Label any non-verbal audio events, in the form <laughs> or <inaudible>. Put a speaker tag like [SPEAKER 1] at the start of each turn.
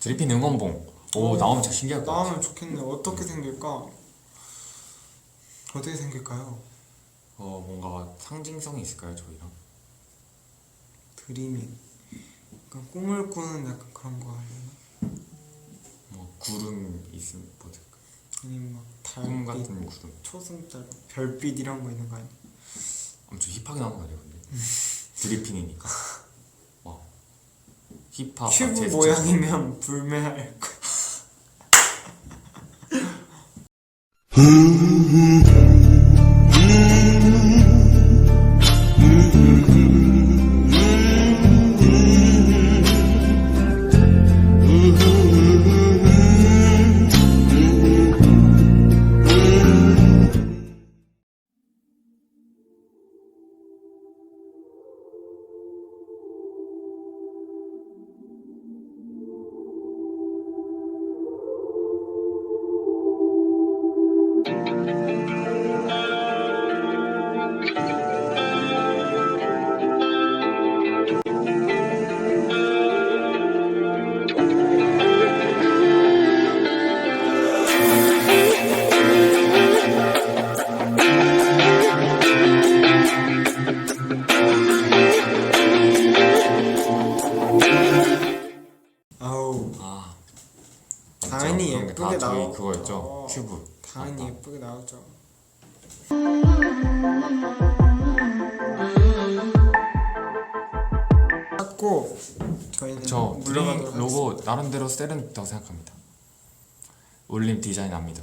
[SPEAKER 1] 드리핀 응원봉. 오
[SPEAKER 2] 어,
[SPEAKER 1] 나오면 진짜 신기할 것 같아.
[SPEAKER 2] 나오면 좋겠네. 어떻게 생길까? 어떻게 생길까요?
[SPEAKER 1] 어 뭔가 상징성이 있을까요 저희랑?
[SPEAKER 2] 드리밍. 약간 꿈을 꾸는 약간 그런 거 하려나?
[SPEAKER 1] 뭐 구름 있음 뭐 될까?
[SPEAKER 2] 아니면
[SPEAKER 1] 막꿈
[SPEAKER 2] 달빛,
[SPEAKER 1] 같은 구름.
[SPEAKER 2] 초승달, 별빛 이런 거 있는 거 아니야?
[SPEAKER 1] 엄청 힙하게 나오는 거 아니에요 근데? 드리핀이니까. <laughs> 와. 힙합.
[SPEAKER 2] 큐브
[SPEAKER 1] 제스처.
[SPEAKER 2] 모양이면 불매할 거. 아 <laughs> 당연히
[SPEAKER 1] 맞죠? 그런 게다
[SPEAKER 2] 예쁘게
[SPEAKER 1] 저희
[SPEAKER 2] 나오-
[SPEAKER 1] 그거였죠.
[SPEAKER 2] 어.
[SPEAKER 1] 큐브.
[SPEAKER 2] 당연히
[SPEAKER 1] 맞다.
[SPEAKER 2] 예쁘게 나오죠. 찾고 저희는
[SPEAKER 1] 저
[SPEAKER 2] 물러가도록
[SPEAKER 1] 드림 로고 나름대로 세련됐다고 생각합니다. 올림 디자인 압니다.